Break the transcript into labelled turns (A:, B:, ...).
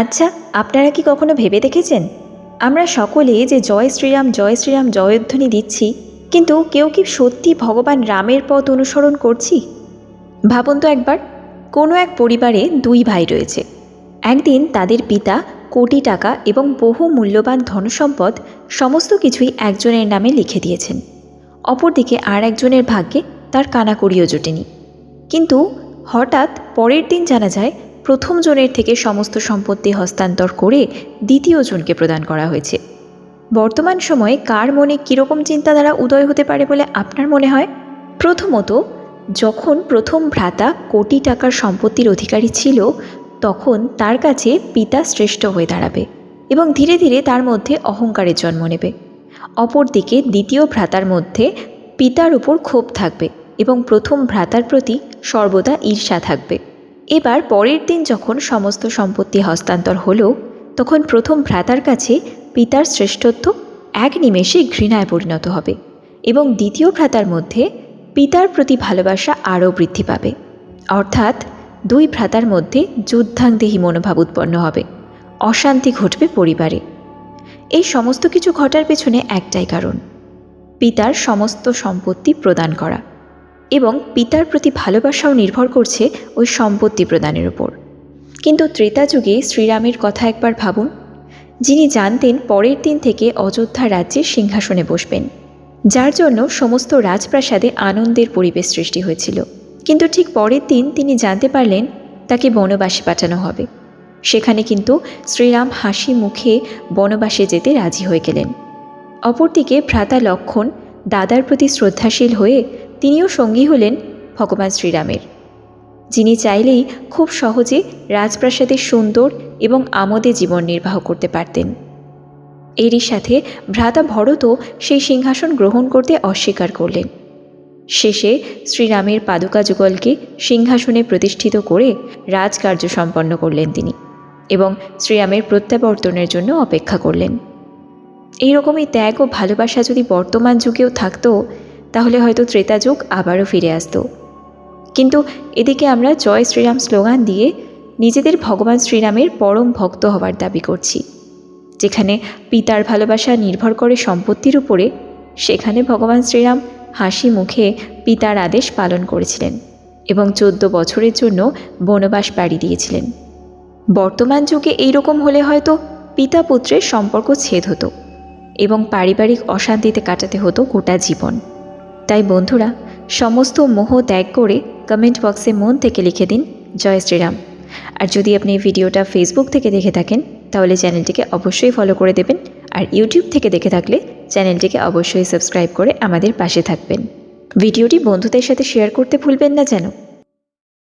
A: আচ্ছা আপনারা কি কখনো ভেবে দেখেছেন? আমরা সকলে যে জয় শ্রীরাম জয় শ্রীরাম জয়ধ্বনি দিচ্ছি, কিন্তু কেউ কি সত্যি ভগবান রামের পথ অনুসরণ করছি? ভাবুন তো একবার, কোনো এক পরিবারে দুই ভাই রয়েছে। একদিন তাদের পিতা কোটি টাকা এবং বহু মূল্যবান ধনসম্পদ সমস্ত কিছুই একজনের নামে লিখে দিয়েছেন। অপরদিকে আর একজনের ভাগ্যে তার কানাকড়িও জোটেনি। কিন্তু হঠাৎ পরের দিন জানা যায় প্রথম জনের থেকে সমস্ত সম্পত্তি হস্তান্তর করে দ্বিতীয় জনকে প্রদান করা হয়েছে। বর্তমান সময়ে কার মনে কীরকম চিন্তাধারা উদয় হতে পারে বলে আপনার মনে হয়? প্রথমত, যখন প্রথম ভ্রাতা কোটি টাকার সম্পত্তির অধিকারী ছিল, তখন তার কাছে পিতা শ্রেষ্ঠ হয়ে দাঁড়াবে এবং ধীরে ধীরে তার মধ্যে অহংকারের জন্ম নেবে। অপরদিকে, দ্বিতীয় ভ্রাতার মধ্যে পিতার উপর ক্ষোভ থাকবে এবং প্রথম ভ্রাতার প্রতি সর্বদা ঈর্ষা থাকবে। এবার পরের দিন যখন সমস্ত সম্পত্তি হস্তান্তর হলো, তখন প্রথম ভ্রাতার কাছে পিতার শ্রেষ্ঠত্ব এক নিমেষে ঘৃণায় পরিণত হবে এবং দ্বিতীয় ভ্রাতার মধ্যে পিতার প্রতি ভালোবাসা আরও বৃদ্ধি পাবে। অর্থাৎ দুই ভ্রাতার মধ্যে যুদ্ধাংদেহী মনোভাব উৎপন্ন হবে, অশান্তি ঘটবে পরিবারে। এই সমস্ত কিছু ঘটার পেছনে একটাই কারণ, পিতার সমস্ত সম্পত্তি প্রদান করা। এবং পিতার প্রতি ভালোবাসাও নির্ভর করছে ওই সম্পত্তি প্রদানের উপর। কিন্তু ত্রেতা যুগে শ্রীরামের কথা একবার ভাবুন। যিনি জানতেন পরের দিন থেকে অযোধ্যা রাজ্যের সিংহাসনে বসবেন, যার জন্য সমস্ত রাজপ্রাসাদে আনন্দের পরিবেশ সৃষ্টি হয়েছিল। কিন্তু ঠিক পরের দিন তিনি জানতে পারলেন তাকে বনবাসে পাঠানো হবে। সেখানে কিন্তু শ্রীরাম হাসি মুখে বনবাসে যেতে রাজি হয়ে গেলেন। অপরদিকে ভ্রাতা লক্ষণ দাদার প্রতি শ্রদ্ধাশীল হয়ে তিনিও সঙ্গী হলেন ভগবান শ্রীরামের, যিনি চাইলেই খুব সহজে রাজপ্রাসাদের সুন্দর এবং আমোদে জীবন নির্বাহ করতে পারতেন। এরই সাথে ভ্রাতা ভরতও সেই সিংহাসন গ্রহণ করতে অস্বীকার করলেন। শেষে শ্রীরামের পাদুকা যুগলকে সিংহাসনে প্রতিষ্ঠিত করে রাজকার্য সম্পন্ন করলেন তিনি এবং শ্রীরামের প্রত্যাবর্তনের জন্য অপেক্ষা করলেন। এইরকমই ত্যাগ ও ভালোবাসা যদি বর্তমান যুগেও থাকতো তাহলে হয়তো ত্রেতা যুগ আবারও ফিরে আসতো। কিন্তু এদিকে আমরা জয় শ্রীরাম স্লোগান দিয়ে নিজেদের ভগবান শ্রীরামের পরম ভক্ত হওয়ার দাবি করছি, যেখানে পিতার ভালোবাসা নির্ভর করে সম্পত্তির উপরে, সেখানে ভগবান শ্রীরাম হাসি মুখে পিতার আদেশ পালন করেছিলেন এবং চোদ্দ বছরের জন্য বনবাস পাড়ি দিয়েছিলেন। বর্তমান যুগে এইরকম হলে হয়তো পিতা পুত্রের সম্পর্ক ছেদ হতো এবং পারিবারিক অশান্তিতে কাটাতে হতো গোটা জীবন। তাই বন্ধুরা, সমস্ত মোহ ত্যাগ করে কমেন্ট বক্সে মন থেকে লিখে দিন। জয় শ্রীরাম। আর যদি আপনি ভিডিওটা ফেসবুক থেকে দেখে থাকেন, তাহলে চ্যানেলটিকে অবশ্যই ফলো করে দেবেন। আর ইউটিউব থেকে দেখে থাকলে চ্যানেলটিকে অবশ্যই সাবস্ক্রাইব করে আমাদের পাশে থাকবেন। ভিডিওটি বন্ধুদের সাথে শেয়ার করতে ভুলবেন না যেন।